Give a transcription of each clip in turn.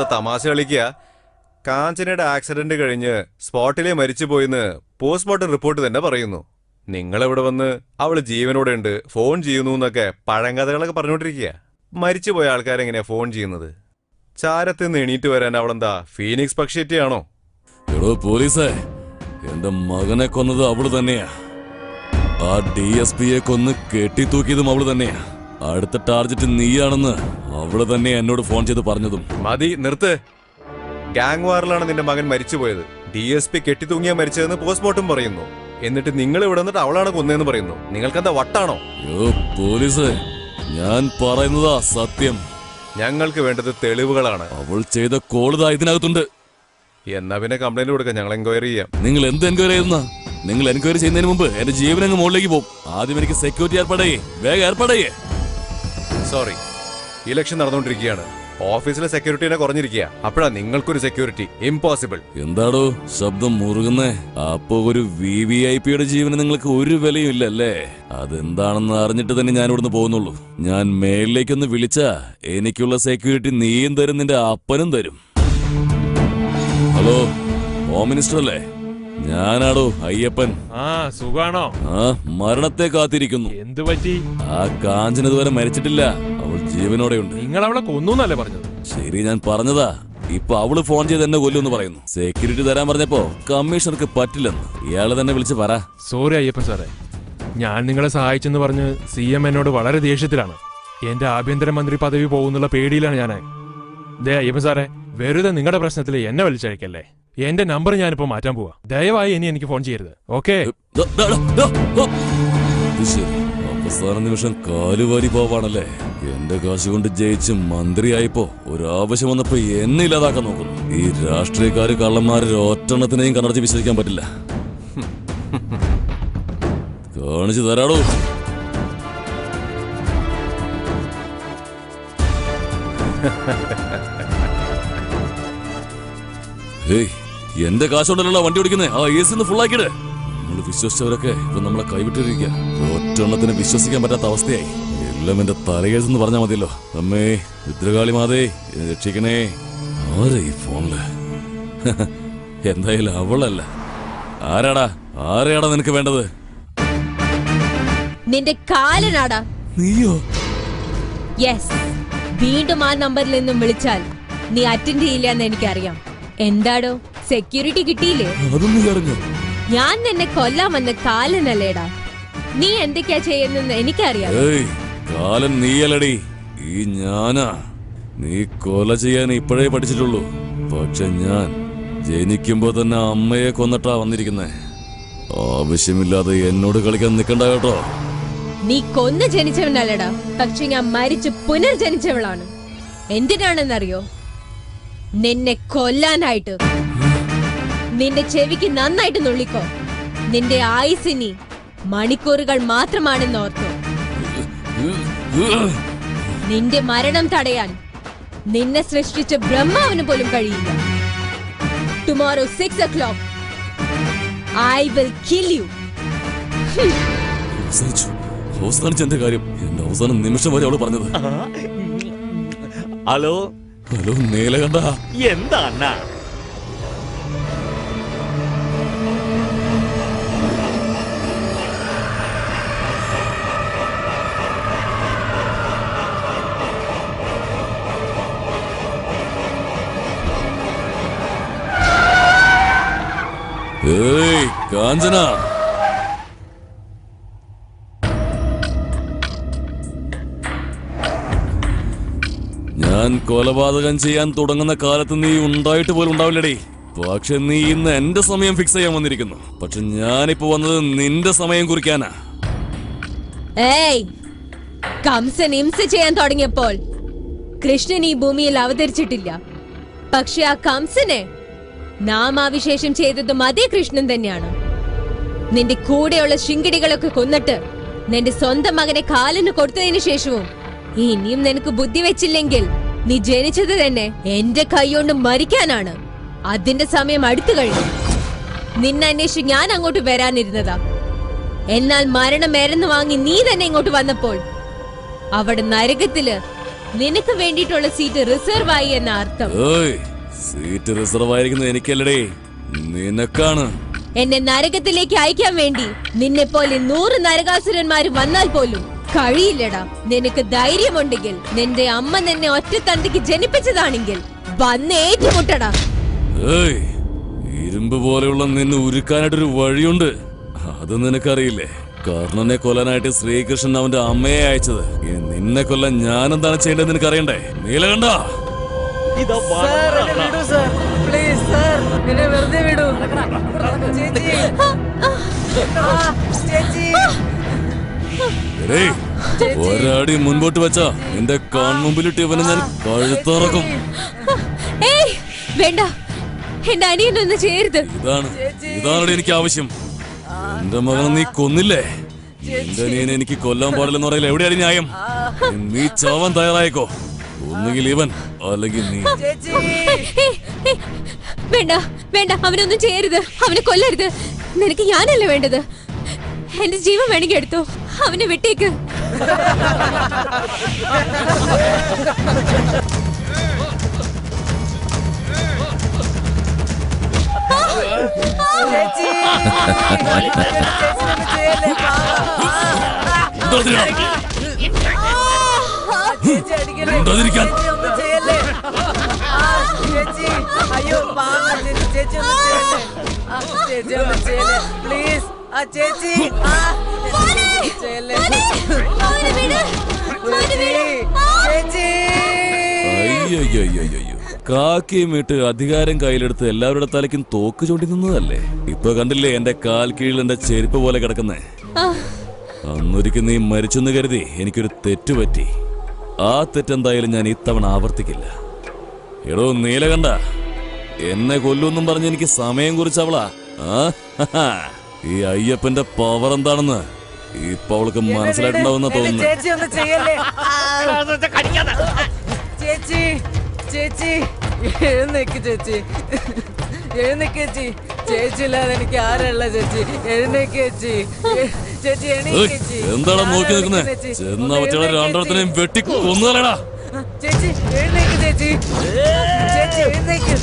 ഇത് തമാശ കളിക്കുക കാഞ്ചനയുടെ ആക്സിഡന്റ് കഴിഞ്ഞ് സ്പോട്ടിലെ മരിച്ചുപോയിന്ന് പോസ്റ്റ്മോർട്ടം റിപ്പോർട്ട് തന്നെ പറയുന്നു. നിങ്ങളിവിടെ വന്ന് അവൾ ജീവനോടെ ഉണ്ട് ഫോൺ ചെയ്യുന്നു എന്നൊക്കെ പഴങ്കഥകളൊക്കെ പറഞ്ഞുകൊണ്ടിരിക്കുക മരിച്ചുപോയ ആൾക്കാരെങ്ങനെയാ ഫോൺ ചെയ്യുന്നത്? ചാരത്തിൽ നിന്ന് എണീറ്റ് വരാൻ അവളെന്താ ഫീനിക്സ് പക്ഷിയെറ്റിയാണോ? എടോ പോലീസേ എന്റെ മകനെ കൊന്നത് അവൾ തന്നെയാ. ആ ഡി എസ് പിയെ കൊന്ന് കെട്ടിത്തൂക്കിയതും അവൾ തന്നെയാ. അടുത്ത ടാർജറ്റ് നീയാണെന്ന് അവൾ തന്നെ എന്നോട് ഫോൺ ചെയ്ത് പറഞ്ഞതും. മതി നിർത്ത്. ഗാങ് വാറിലാണ് നിന്റെ മകൻ മരിച്ചുപോയത്. ഡി എസ് പി കെട്ടിത്തൂങ്ങിയാ മരിച്ചതെന്ന് പോസ്റ്റ്മോർട്ടം പറയുന്നു. എന്നിട്ട് നിങ്ങൾ ഇവിടെ നിന്നിട്ട് അവളാണ് കൊന്നതെന്ന് പറയുന്നു. നിങ്ങൾക്കെന്താ വട്ടാണോ? യോ പോലീസ് ഞാൻ പറയുന്നതാ സത്യം. ഞങ്ങൾക്ക് വേണ്ടത് തെളിവുകളാണ്. അവൾ ചെയ്ത കോളുതാ ഇതിനകത്തുണ്ട്. എന്നാ പിന്നെ കംപ്ലൈന്റ് കൊടുക്കാം ഞങ്ങൾ എൻക്വയറി ചെയ്യാം. നിങ്ങൾ എന്ത് എൻക്വയറി ചെയ്യുന്ന? നിങ്ങൾ എൻക്വയറി ചെയ്യുന്നതിന് മുമ്പ് എന്റെ ജീവനങ്ങ് അങ്ങ് മുകളിലേക്ക് പോകും. ആദ്യം എനിക്ക് സെക്യൂരിറ്റി ഏർപ്പാടേ വേഗം ഏർപ്പാടേ സോറി ഇലക്ഷൻ നടന്നുകൊണ്ടിരിക്കുകയാണ്. ഓഫീസിലെ സെക്യൂരിറ്റിനെ കുറഞ്ഞിരിക്കുക അപ്പോഴാ നിങ്ങൾക്കൊരു സെക്യൂരിറ്റി ഇമ്പോസിബിൾ എന്താടോ ശബ്ദം മുറുകുന്നേ? അപ്പൊ ഒരു വി വി ഐ പിയുടെ ജീവന് നിങ്ങൾക്ക് ഒരു വിലയും ഇല്ലല്ലേ? അതെന്താണെന്ന് അറിഞ്ഞിട്ട് തന്നെ ഞാൻ ഇവിടുന്ന് പോകുന്നുള്ളൂ. ഞാൻ മേലിലേക്കൊന്ന് വിളിച്ചാ എനിക്കുള്ള സെക്യൂരിറ്റി നീയും തരും നിന്റെ അപ്പനും തരും. ഹലോ ഹോം മിനിസ്റ്റർ അല്ലേ? ഞാനാടോ അയ്യപ്പൻ. ആ സുഖാണോ? ആ മരണത്തെ കാത്തിരിക്കുന്നു. എന്തു പറ്റി ആ കാഞ്ചന ഇതുവരെ മരിച്ചിട്ടില്ല. അവൾ ജീവനോടെയുണ്ട് നിങ്ങൾ അവളെ കൊന്നു എന്നല്ലേ പറഞ്ഞത്? ശരി ഞാൻ പറഞ്ഞതാ. ഇപ്പൊ അവൾ ഫോൺ ചെയ്ത് എന്നെ കൊല്ലുമെന്ന് പറയുന്നു. സെക്യൂരിറ്റി തരാൻ പറഞ്ഞപ്പോ കമ്മീഷണർക്ക് പറ്റില്ലെന്ന്. ഇയാൾ തന്നെ വിളിച്ച് പറ. സോറി അയ്യപ്പൻ സാറേ. ഞാൻ നിങ്ങളെ സഹായിച്ചെന്ന് പറഞ്ഞ് സി എം എന്നോട് വളരെ ദേഷ്യത്തിലാണ്. എന്റെ ആഭ്യന്തരമന്ത്രി പദവി പോകുന്നുള്ള പേടിയിലാണ് ഞാൻ ദേ അയ്യപ്പൻ സാറേ വെറുതെ നിങ്ങളുടെ പ്രശ്നത്തിൽ എന്നെ വലിച്ചയക്കല്ലേ എന്റെ നമ്പർ ഞാനിപ്പോ മാറ്റാൻ പോവാ. ദയവായി ഇനി എനിക്ക് ഫോൺ ചെയ്യരുത്. ഓക്കെ അവസാന നിമിഷം കാലുവാരി പോവാണല്ലേ? എന്റെ കാശ് കൊണ്ട് ജയിച്ച് മന്ത്രിയായപ്പോ ഒരാവശ്യം വന്നപ്പോ എന്നെ ഇല്ലാതാക്കാൻ നോക്കുന്നു. ഈ രാഷ്ട്രീയക്കാര് കള്ളന്മാരെ ഒറ്റെണ്ണത്തിനെയും കണ്ണടച്ച് വിശ്വസിക്കാൻ പറ്റില്ല. കാണിച്ചു തരാടോ. ഏയ് എന്റെ കാശുണ്ടല്ലോ വണ്ടി ഓടിക്കുന്നേ? ആ എ സി ഒന്ന് നമ്മൾ വിശ്വസിച്ചവരൊക്കെ ഇപ്പൊ നമ്മളെ കൈവിട്ടിരിക്കുക. ഒറ്റെണ്ണത്തിന് വിശ്വസിക്കാൻ പറ്റാത്ത അവസ്ഥയായി. എല്ലാം എന്റെ തലയേഴ്സെന്ന് പറഞ്ഞാൽ മതിയല്ലോ. അമ്മേ രുദ്രകാളി മാതേ രക്ഷിക്കണേ. ആരാ ഈ ഫോണിൽ? എന്തായാലും അവളല്ല. ആരാടാ? ആരെയാടാ നിനക്ക് വേണ്ടത്? നിന്റെ കാലനാടാ. നീയോ? യെസ് വീണ്ടും ആ നമ്പറിൽ നിന്നും വിളിച്ചാൽ നീ അറ്റൻഡ് ചെയ്യില്ല എന്ന് എനിക്കറിയാം. എന്താടോ സെക്യൂരിറ്റി കിട്ടിയില്ലേ? അതും നീ അറിഞ്ഞോ ഞാൻ നിന്നെ കൊല്ലാൻ വന്ന കാലനല്ലേടാ. നീ എന്തൊക്കെയാ ചെയ്യുന്നെന്ന് എനിക്കറിയാം. ഏയ് കാലൻ നീയല്ലടി. ഈ ഞാനാ. നീ കൊല ചെയ്യാൻ ഇപ്പോഴേ പഠിച്ചിട്ടുള്ളൂ. പക്ഷെ ഞാൻ ജനിക്കുമ്പോ തന്നെ അമ്മയെ കൊന്നിട്ടാ വന്നിരിക്കുന്നേ. ആവശ്യമില്ലാതെ എന്നോട് കളിക്കാൻ നിക്കണ്ട കേട്ടോ. നീ കൊന്നു ജനിച്ചവനല്ലടാ. പക്ഷെ ഞാൻ മരിച്ച് പുനർജനിച്ചവളാണ്. എന്തിനാണെന്നറിയോ? നിന്നെ കൊല്ലാനായിട്ട്. നിന്റെ ചെവിക്ക് നന്നായിട്ട് നുള്ളിക്കോ. നിന്റെ ആയുസിനി മണിക്കൂറുകൾ മാത്രമാണെന്ന് ഓർത്തു. നിന്റെ മരണം തടയാൻ നിന്നെ സൃഷ്ടിച്ച ബ്രഹ്മാവിന് പോലും കഴിയില്ല. Tomorrow six o'clock I will kill you അവസാനിച്ച എന്റെ കാര്യം. എന്റെ അവസാന നിമിഷം വരെ അവൾ പറഞ്ഞത്. ഹലോ? ഹലോ നീലകണ്ഠ. എന്താ ഏയ് കാഞ്ചന. ഞാൻ കൊലപാതകം ചെയ്യാൻ തുടങ്ങുന്ന കാലത്ത് നീ ഉണ്ടായിട്ട് പോലും ഉണ്ടാവില്ലടേ. പക്ഷെ നീ ഇന്ന് എന്റെ സമയം ഫിക്സ് ചെയ്യാൻ വന്നിരിക്കുന്നു. പക്ഷെ ഞാനിപ്പോ വന്നത് നിന്റെ സമയം കുറിക്കാനാ. ഏയ് കംസൻ ഹിംസ ചെയ്യാൻ തുടങ്ങിയപ്പോൾ കൃഷ്ണൻ ഈ ഭൂമിയിൽ അവതരിച്ചിട്ടില്ല. പക്ഷെ ആ കംസനെ നാമാവിശേഷം ചെയ്തതും അതേ കൃഷ്ണൻ തന്നെയാണ്. നിന്റെ കൂടെയുള്ള ശിങ്കിടികളൊക്കെ കൊന്നിട്ട് നിന്റെ സ്വന്തം മകനെ കാലിന് കൊടുത്തതിന് ശേഷവും ഇനിയും നിനക്ക് ബുദ്ധി വെച്ചില്ലെങ്കിൽ നീ ജനിച്ചത് തന്നെ എന്റെ കൈകൊണ്ട് മരിക്കാനാണ്. അതിന്റെ സമയം അടുത്തു കഴിഞ്ഞു. നിന്നെ അന്വേഷിച്ച് ഞാൻ അങ്ങോട്ട് വരാനിരുന്നതാ. എന്നാൽ മരണം മരന്ന് വാങ്ങി നീ തന്നെ ഇങ്ങോട്ട് വന്നപ്പോൾ അവിടെ നരകത്തിൽ നിനക്ക് വേണ്ടിയിട്ടുള്ള സീറ്റ് റിസർവ് ആയി എന്ന അർത്ഥം. സീറ്റ് റിസർവ് ആയിരിക്കുന്നത് എനിക്കല്ലടേ. നിനക്കാണ്. എന്നെ നരകത്തിലേക്ക് അയക്കാൻ വേണ്ടി നിന്നെ പോലെ നൂറ് നരകാസുരന്മാര് വന്നാൽ പോലും കഴിയില്ലടാ. നിനക്ക് ധൈര്യമുണ്ടെങ്കിൽ നിന്റെ അമ്മ നിന്നെ ഒറ്റ തന്തിക്ക് ജനിപ്പിച്ചതാണെങ്കിൽ വന്ന് ഏറ്റുമുട്ടടാ. ഏയ് ഇരുമ്പ് പോലെയുള്ള നിന്നെ ഉരുക്കാനായിട്ടൊരു വഴിയുണ്ട്. അത് നിനക്കറിയില്ലേ? കർണനെ കൊല്ലാനായിട്ട് ശ്രീകൃഷ്ണൻ അവന്റെ അമ്മയെ അയച്ചത്. നിന്നെ കൊല്ലാൻ ഞാൻ എന്താണ് ചെയ്യേണ്ടത് നിനക്കറിയണ്ടേ? നീലകണ്ട സാർ എന്നെ വിടൂ സാർ. പ്ലീസ് സാർ എന്നെ വെറുതെ വിടൂ. ചേച്ചി. ചേച്ചി. ഒരടി മുൻപോട്ട് വെച്ചാ. നിന്റെ കൺമുമ്പിലിട്ട് ഇവനെ ഞാൻ കഴുത്തറക്കും. ഏയ് വേണ്ട. എന്റെ അനിയനൊന്ന് ചേരുത്. ഇതാണ് ഇതാണ് എനിക്ക് ആവശ്യം. എന്റെ മകനെ നീ കൊന്നില്ലേ? എന്റെ അനിയനെ എനിക്ക് കൊല്ലാൻ പാടില്ലെന്ന് പറയില്ല എവിടെയാണ് ന്യായം? നീ ചാവാൻ തയ്യാറായിക്കോ. ഒന്നുകിൽ ഇവൻ അല്ലെങ്കിൽ നീ വേണ്ട വേണ്ട അവനൊന്നും ചെയ്യരുത് അവനെ കൊല്ലരുത് നിനക്ക് ഞാനല്ലേ വേണ്ടത് എന്റെ ജീവൻ വേണമെങ്കിൽ എടുത്തോ അവനെ വിട്ടേക്ക് ചേച്ചി പ്ലീസ് ആ ചേച്ചി കാക്കിയും ഇട്ട് അധികാരം കയ്യിലെടുത്ത് എല്ലാവരുടെ തലയ്ക്കും തോക്ക് ചൂണ്ടി നിന്നതല്ലേ? ഇപ്പൊ കണ്ടില്ലേ എന്റെ കാൽ കീഴിൽ എന്റെ ചെരുപ്പ് പോലെ കിടക്കുന്നേ? അന്നൊരിക്കും അന്നൊരിക്കൽ നീ മരിച്ചെന്ന് കരുതി എനിക്കൊരു തെറ്റ് പറ്റി ആ തെറ്റെന്തായാലും ഞാൻ ഇത്തവണ ആവർത്തിക്കില്ല. എടോ നീലകണ്ട എന്നെ കൊല്ലൊന്നും പറഞ്ഞ് എനിക്ക് സമയം കുറിച്ചവളാ? ഈ അയ്യപ്പന്റെ പവർ എന്താണെന്ന് ഇപ്പൊ അവൾക്ക് മനസ്സിലായിട്ടുണ്ടാവുന്ന തോന്നുന്നു. ചേച്ചി ഒന്ന് ചെയ്യല്ലേ? ചേച്ചി ചേച്ചി എഴുന്നേക്ക് ചേച്ചി. എഴുന്നേക്ക് ചേച്ചി. ചേച്ചി ഇല്ലാതെ എനിക്ക് ആരല്ല ചേച്ചി? എഴുന്നേക്കേച്ചി ചേച്ചി. എ- ചേച്ചി എണീക്ക് ഏയ്, എന്താടാ നോക്കി നിൽക്കുന്നത് ചെന്ന ഒന്ന് പറ്റിയുള്ള രണ്ടെണ്ണത്തിനെയും വെട്ടി കൊന്നുകളടാ ചേച്ചി എഴുന്നേക്ക് ചേച്ചി. ചേച്ചി എഴുന്നേക്ക്.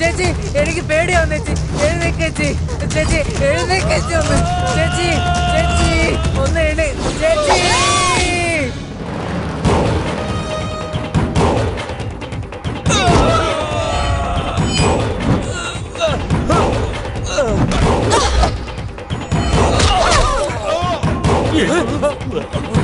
ചേച്ചി എനിക്ക് പേടിയാവുന്ന ചേച്ചി. എഴുന്നേക്ക് ചേച്ചി. ചേച്ചി എഴുന്നേക്ക് ചേച്ചി ഒന്ന്. ചേച്ചി ചേച്ചി ഒന്ന് എഴുന്നേ ചേച്ചി. ほら。